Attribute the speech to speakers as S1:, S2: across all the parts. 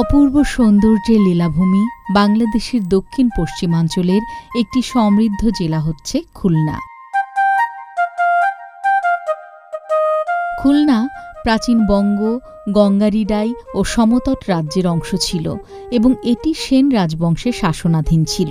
S1: অপূর্ব সৌন্দর্যের লীলাভূমি বাংলাদেশের দক্ষিণ পশ্চিমাঞ্চলের একটি সমৃদ্ধ জেলা হচ্ছে খুলনা। খুলনা প্রাচীন বঙ্গ, গঙ্গারিডাই ও সমতট রাজ্যের অংশ ছিল এবং এটি সেন রাজবংশের শাসনাধীন ছিল।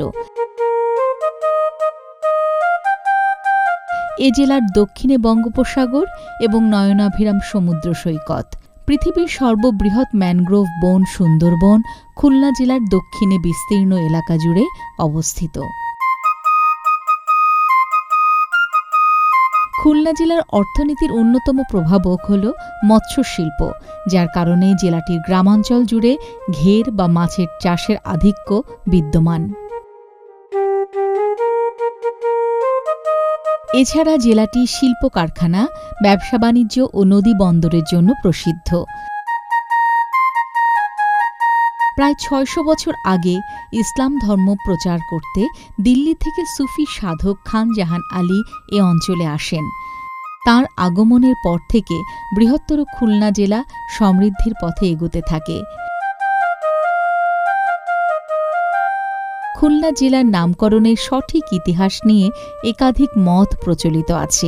S1: এ জেলার দক্ষিণে বঙ্গোপসাগর এবং নয়নাভিরাম সমুদ্র সৈকত। পৃথিবীর সর্ববৃহৎ ম্যানগ্রোভ বন সুন্দরবন খুলনা জেলার দক্ষিণে বিস্তীর্ণ এলাকা জুড়ে অবস্থিত। খুলনা জেলার অর্থনীতির অন্যতম প্রভাবক হল মৎস্য শিল্প যার কারণে জেলাটির গ্রামাঞ্চল জুড়ে ঘের বা মাছের চাষের আধিক্য বিদ্যমান। এছাড়া জেলাটি শিল্প কারখানা, ব্যবসা বাণিজ্য ও নদী বন্দরের জন্য প্রসিদ্ধ। প্রায় ছয়শো বছর আগে ইসলাম ধর্ম প্রচার করতে দিল্লি থেকে সুফি সাধক খান জাহান আলী এ অঞ্চলে আসেন। তার আগমনের পর থেকে বৃহত্তর খুলনা জেলা সমৃদ্ধির পথে এগোতে থাকে। খুলনা জেলার নামকরণের সঠিক ইতিহাস নিয়ে একাধিক মত প্রচলিত আছে।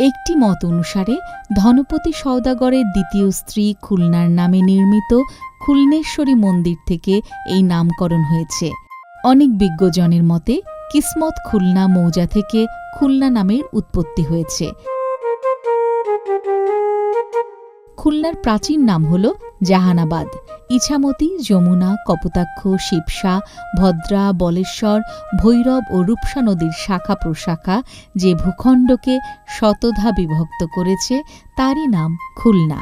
S1: একটি মত অনুসারে, ধনপতি সওদাগরের দ্বিতীয় স্ত্রী খুলনার নামে নির্মিত খুলনেশ্বরী মন্দির থেকে এই নামকরণ হয়েছে। অনেক বিজ্ঞজনের মতে, কিসমত খুলনা মৌজা থেকে খুলনা নামের উৎপত্তি হয়েছে। খুলনার প্রাচীন নাম হল জাহানাবাদ। ইছামতি, যমুনা, কপোতাক্ষ, শিবসা, ভদ্রা, বলেশ্বর, ভৈরব ও রূপসা নদীর শাখা প্রশাখা যে ভূখণ্ডকে শতধা বিভক্ত করেছে, তারই নাম খুলনা।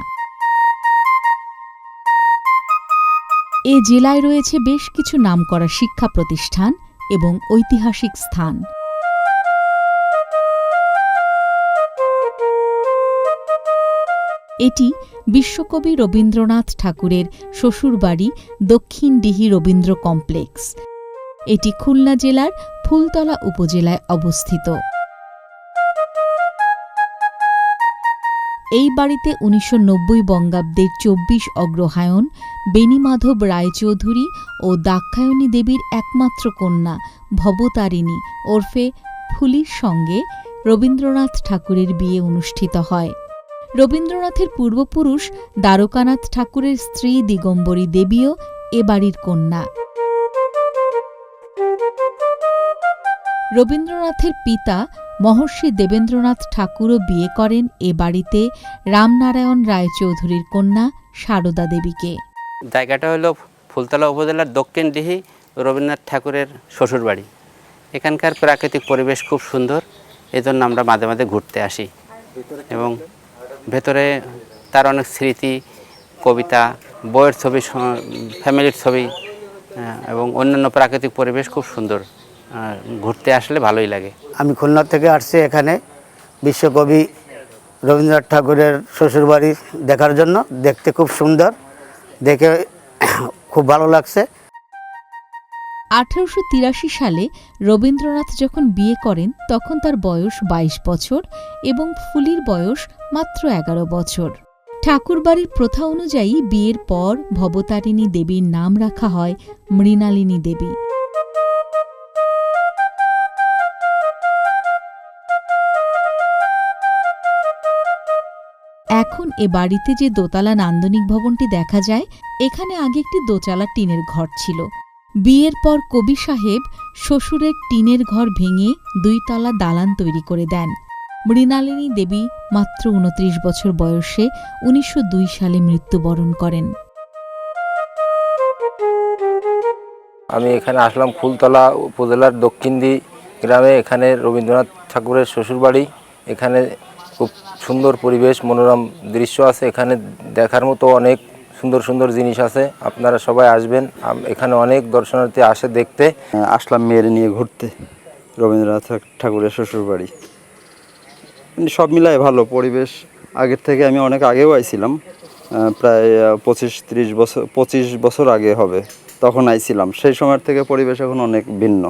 S1: এ জেলায় রয়েছে বেশ কিছু নামকরা শিক্ষা প্রতিষ্ঠান এবং ঐতিহাসিক স্থান। এটি বিশ্বকবি রবীন্দ্রনাথ ঠাকুরের শ্বশুরবাড়ি দক্ষিণ দক্ষিণডিহি রবীন্দ্র কমপ্লেক্স। এটি খুলনা জেলার ফুলতলা উপজেলায় অবস্থিত। এই বাড়িতে উনিশশো নব্বই বঙ্গাব্দের চব্বিশ অগ্রহায়ণ বেণীমাধব রায়চৌধুরী ও দাক্ষায়ণী দেবীর একমাত্র কন্যা ভবতারিণী ওরফে ফুলির সঙ্গে রবীন্দ্রনাথ ঠাকুরের বিয়ে অনুষ্ঠিত হয়। রবীন্দ্রনাথের পূর্বপুরুষ দ্বারকানাথ ঠাকুরের স্ত্রী দিগম্বরী দেবীও এ বাড়ির কন্যা। রবীন্দ্রনাথের পিতা মহর্ষি দেবেন্দ্রনাথ ঠাকুরও বিয়ে করেন এ বাড়িতে রামনারায়ণ রায়চৌধুরীর কন্যা সারদা দেবীকে।
S2: জায়গাটা হলো ফুলতলা উপজেলার দক্ষিণ ডিহি রবীন্দ্রনাথ ঠাকুরের শ্বশুরবাড়ি। এখানকার প্রাকৃতিক পরিবেশ খুব সুন্দর, এজন্য আমরা মাঝে মাঝে ঘুরতে আসি। এবং ভেতরে তার অনেক স্মৃতি, কবিতা, বইয়ের ছবি ফ্যামিলির ছবি এবং অন্যান্য প্রাকৃতিক পরিবেশ খুব সুন্দর। ঘুরতে আসলে ভালোই লাগে।
S3: আমি খুলনা থেকে আসছি এখানে বিশ্বকবি রবীন্দ্রনাথ ঠাকুরের শ্বশুরবাড়ি দেখার জন্য। দেখতে খুব সুন্দর। দেখে খুব ভালো লাগছে।
S1: আঠারোশো সালে রবীন্দ্রনাথ যখন বিয়ে করেন, তখন তার বয়স ২২ বছর এবং ফুলির বয়স মাত্র এগারো বছর। ঠাকুরবাড়ির প্রথা অনুযায়ী বিয়ের পর ভবতারিণী দেবীর নাম রাখা হয় মৃণালিনী দেবী। এখন এ বাড়িতে যে দোতলা নান্দনিক ভবনটি দেখা যায়, এখানে আগে একটি দোচালা টিনের ঘর ছিল। বিয়ের পর কবি সাহেব শ্বশুরের টিনের ঘর ভেঙে দুইতলা দালান তৈরি করে দেন। মৃণালিনী দেবী মাত্র উনত্রিশ বছর বয়সে উনিশশো দুই সালে মৃত্যুবরণ করেন।
S4: আমি এখানে আসলাম ফুলতলা উপজেলার দক্ষিণদি গ্রামে, এখানে রবীন্দ্রনাথ ঠাকুরের শ্বশুরবাড়ি। এখানে খুব সুন্দর পরিবেশ, মনোরম দৃশ্য আছে। এখানে দেখার মতো অনেক সুন্দর সুন্দর জিনিস আছে। আপনারা সবাই আসবেন। এখানে অনেক দর্শনার্থী আসে দেখতে।
S5: আসলাম মেয়ের নিয়ে ঘুরতে। রবীন্দ্রনাথ ঠাকুরের শ্বশুর বাড়ি মানে সব মিলায় ভালো পরিবেশ। আগের থেকে আমি অনেক আগেও আইছিলাম। প্রায় পঁচিশ ত্রিশ বছর পঁচিশ বছর আগে হবে। তখন আইছিলাম। সেই সময়ের থেকে পরিবেশ এখন অনেক ভিন্ন।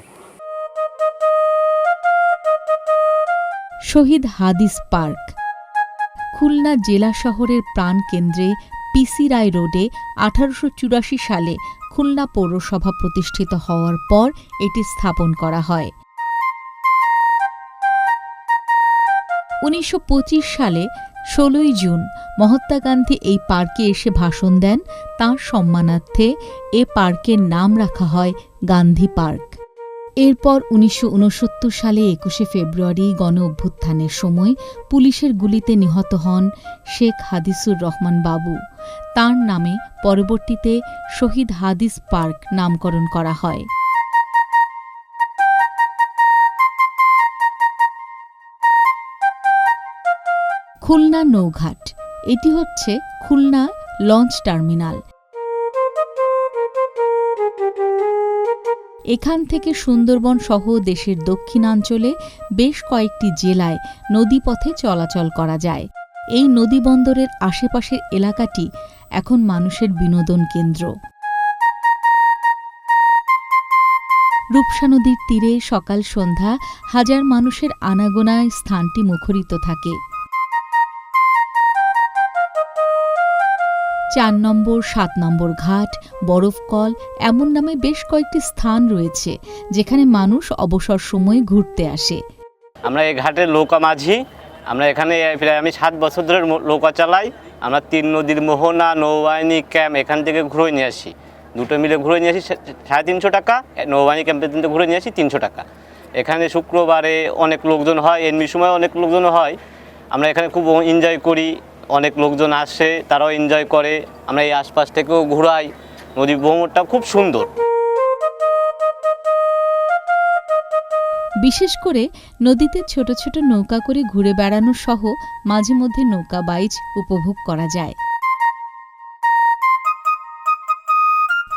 S1: শহীদ হাদিস পার্ক। খুলনা জেলা শহরের প্রাণকেন্দ্রে পিসি রায় রোডে আঠারোশো চুরাশি সালে খুলনা পৌরসভা প্রতিষ্ঠিত হওয়ার পর এটি স্থাপন করা হয়। উনিশশো পঁচিশ সালে ষোলোই জুন মহাত্মা গান্ধী এই পার্কে এসে ভাষণ দেন। তাঁর সম্মানার্থে এ পার্কের নাম রাখা হয় গান্ধী পার্ক। এরপর উনিশশো উনসত্তর সালে একুশে ফেব্রুয়ারি গণ অভ্যুত্থানের সময় পুলিশের গুলিতে নিহত হন শেখ হাদিসুর রহমান বাবু। তার নামে পরবর্তীতে শহীদ হাদিস পার্ক নামকরণ করা হয়। খুলনা নৌঘাট। এটি হচ্ছে খুলনা লঞ্চ টার্মিনাল। এখান থেকে সুন্দরবন সহ দেশের দক্ষিণাঞ্চলে বেশ কয়েকটি জেলায় নদীপথে চলাচল করা যায়। এই নদীবন্দরের আশেপাশের এলাকাটি এখন মানুষের বিনোদন কেন্দ্র। রূপসা নদীর তীরে সকাল সন্ধ্যা হাজার মানুষের আনাগোনায় স্থানটি মুখরিত থাকে। চার নম্বর, সাত নম্বর ঘাট বরফকল এমন নামে বেশ কয়েকটি স্থান রয়েছে, যেখানে মানুষ অবসর সময়ে ঘুরতে আসে।
S6: আমরা এই ঘাটের নৌকা মাঝি, আমরা এখানে প্রায় আমি সাত বছর ধরে নৌকা চালাই, আমরা তিন নদীর মোহনা, নৌবাহিনী, ক্যাম্প এখান থেকে ঘুরে নিয়ে আসি। দুটো মিলে ঘুরে নিয়ে আসি সাড়ে তিনশো টাকা, নৌবাহিনী ক্যাম্পের দিন ঘুরে নিয়ে আসি তিনশো টাকা। এখানে শুক্রবারে অনেক লোকজন হয়, এমনি সময় অনেক লোকজন হয়। আমরা এখানে খুব এনজয় করি অনেক লোকজন আসে, তারাও এনজয় করে। আমরা এই আশপাশ থেকেও ঘুরাই। নদী ভ্রমণটা খুব সুন্দর।
S1: বিশেষ করে নদীতে ছোট ছোট নৌকা করে ঘুরে বেড়ানো সহ মাঝে মধ্যে নৌকা বাইচ উপভোগ করা যায়।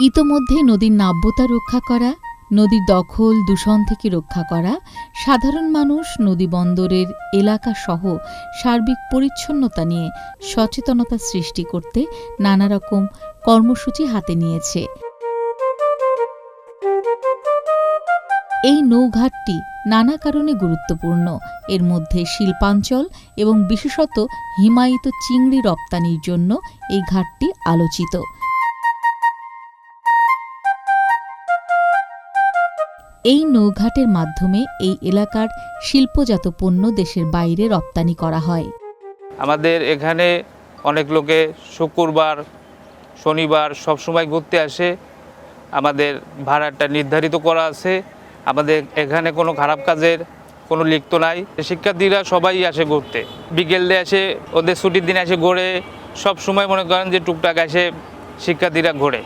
S1: ইতোমধ্যে নদীর নাব্যতা রক্ষা করা নদীর দখল, দূষণ থেকে রক্ষা করা, সাধারণ মানুষ, নদী বন্দরের এলাকা সহ সার্বিক পরিচ্ছন্নতা নিয়ে সচেতনতা সৃষ্টি করতে নানা রকম কর্মসূচি হাতে নিয়েছে। এই নৌঘাটটি নানা কারণে গুরুত্বপূর্ণ। এর মধ্যে শিল্পাঞ্চল এবং বিশেষত হিমায়িত চিংড়ি রপ্তানির জন্য এই ঘাটটি আলোচিত। এই নৌঘাটের মাধ্যমে এই এলাকার শিল্পজাত পণ্য দেশের বাইরে রপ্তানি করা হয়।
S7: আমাদের এখানে অনেক লোকে শুক্রবার, শনিবার সব সময় ঘুরতে আসে। আমাদের ভাড়াটা নির্ধারিত করা আছে। আমাদের এখানে কোনো খারাপ কাজের কোনো লিপ্ত নাই। শিক্ষার্থীরা সবাই আসে ঘুরতে। বিকেল দিয়ে আসে ওদের ছুটির দিনে আসে ঘোরে। সব সময় মনে করেন যে টুকটাক এসে শিক্ষার্থীরা ঘোরে।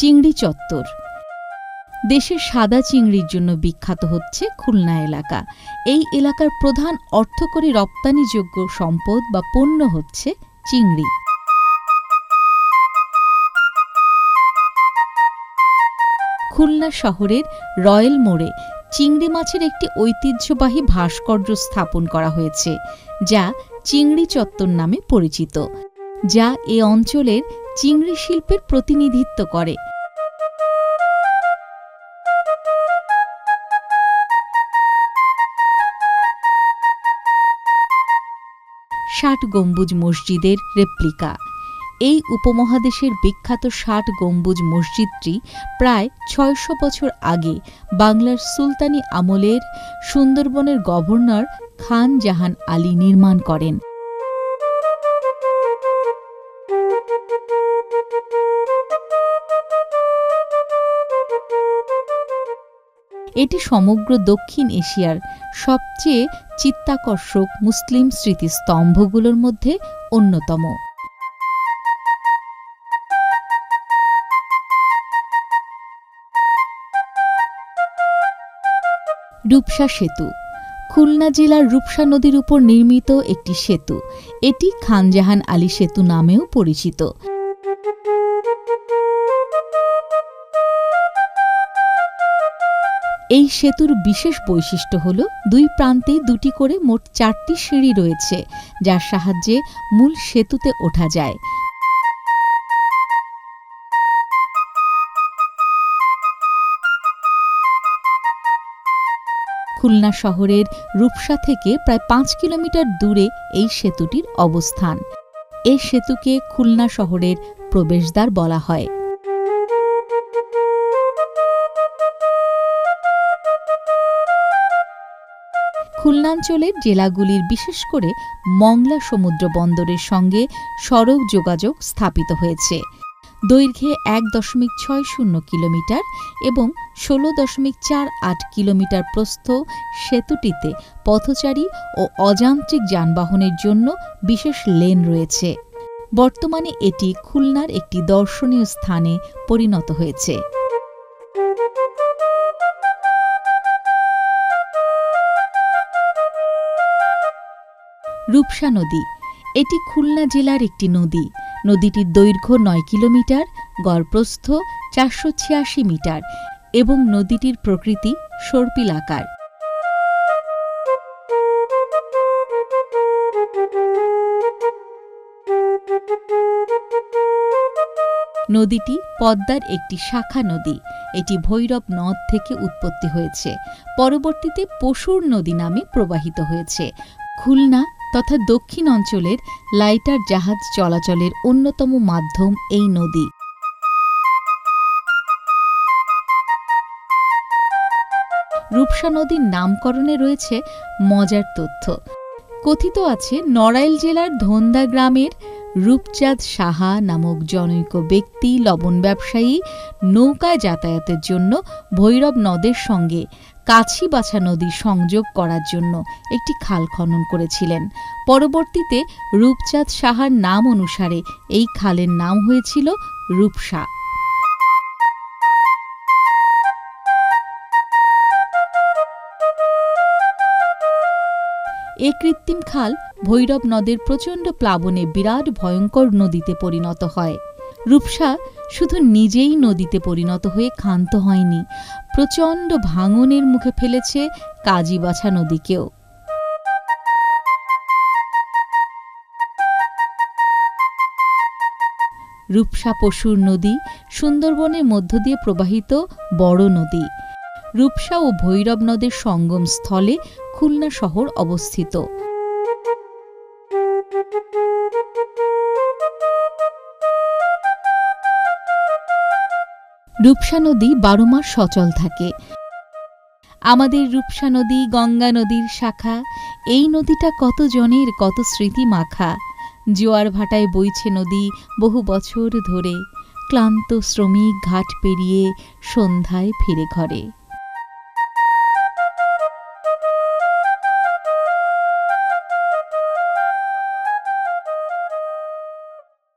S1: চিংড়ি চত্বর। দেশের সাদা চিংড়ির জন্য বিখ্যাত হচ্ছে খুলনা এলাকা। এই এলাকার প্রধান অর্থকরী রপ্তানিযোগ্য সম্পদ বা পণ্য হচ্ছে চিংড়ি। খুলনা শহরের রয়্যাল মোড়ে চিংড়ি মাছের একটি ঐতিহ্যবাহী ভাস্কর্য স্থাপন করা হয়েছে, যা চিংড়ি চত্বর নামে পরিচিত, যা এ অঞ্চলের চিংড়ি শিল্পের প্রতিনিধিত্ব করে। ষাট গম্বুজ মসজিদের রেপ্লিকা। এই উপমহাদেশের বিখ্যাত ষাট গম্বুজ মসজিদটি প্রায় ছয়শো বছর আগে বাংলার সুলতানি আমলের সুন্দরবনের গভর্নর খান জাহান আলী নির্মাণ করেন। এটি সমগ্র দক্ষিণ এশিয়ার সবচেয়ে চিত্তাকর্ষক মুসলিম স্মৃতিস্তম্ভগুলোর মধ্যে অন্যতম। রূপসা সেতু। খুলনা জেলার রূপসা নদীর উপর নির্মিত একটি সেতু। এটি খানজাহান আলী সেতু নামেও পরিচিত। এই সেতুর বিশেষ বৈশিষ্ট্য হল দুই প্রান্তে দুটি করে মোট চারটি সিঁড়ি রয়েছে, যার সাহায্যে মূল সেতুতে ওঠা যায়। খুলনা শহরের রূপসা থেকে প্রায় পাঁচ কিলোমিটার দূরে এই সেতুটির অবস্থান। এই সেতুকে খুলনা শহরের প্রবেশদ্বার বলা হয়। খুলনাঞ্চলের জেলাগুলির বিশেষ করে মংলা সমুদ্র বন্দরের সঙ্গে সড়ক যোগাযোগ স্থাপিত হয়েছে। দৈর্ঘ্যে এক দশমিক ছয় শূন্য কিলোমিটার এবং ষোলো দশমিক চার আট কিলোমিটার প্রস্থ সেতুটিতে পথচারী ও অযান্ত্রিক যানবাহনের জন্য বিশেষ লেন রয়েছে। বর্তমানে এটি খুলনার একটি দর্শনীয় স্থানে পরিণত হয়েছে। রূপসা নদী। এটি খুলনা জেলার একটি নদী। নদীটির দৈর্ঘ্য নয় কিলোমিটার, গড়প্রস্থ চারশো ছিয়াশি মিটার এবং নদীটির প্রকৃতি সর্পিলাকার নদীটি পদ্মার একটি শাখা নদী। এটি ভৈরব নদ থেকে উৎপত্তি হয়েছে। পরবর্তীতে পশুর নদী নামে প্রবাহিত হয়েছে। খুলনা তথা দক্ষিণ অঞ্চলের লাইটার জাহাজ চলাচলের অন্যতম মাধ্যম এই নদী। রূপসা নদীর নামকরণে রয়েছে মজার তথ্য। কথিত আছে, নড়াইল জেলার ধন্দা গ্রামের রূপচাঁদ সাহা নামক জনৈক ব্যক্তি, লবণ ব্যবসায়ী নৌকায় যাতায়াতের জন্য ভৈরব নদের সঙ্গে কাছিবাছা নদী সংযোগ করার জন্য একটি খাল খনন করেছিলেন। পরবর্তীতে রূপচাঁদ সাহার নাম অনুসারে এই খালের নাম হয়েছিল রূপসা। এ কৃত্রিম খাল ভৈরব নদের প্রচণ্ড প্লাবনে বিরাট ভয়ঙ্কর নদীতে পরিণত হয়। রূপসা শুধু নিজেই নদীতে পরিণত হয়ে ক্ষান্ত হয়নি প্রচণ্ড ভাঙনের মুখে ফেলেছে কাজীবাছা নদীকেও। রূপসা পশুর নদী সুন্দরবনের মধ্য দিয়ে প্রবাহিত বড় নদী। রূপসা ও ভৈরব নদের সঙ্গম স্থলে খুলনা শহর অবস্থিত। রূপসা নদী বারো মাস সচল থাকে। আমাদের রূপসা নদী, গঙ্গা নদীর শাখা, এই নদীটা কত জনের, কত স্মৃতি মাখা। জোয়ার ভাটায় বইছে নদী বহু বছর ধরে। ক্লান্ত শ্রমিক ঘাট পেরিয়ে সন্ধ্যায় ফিরে ঘরে।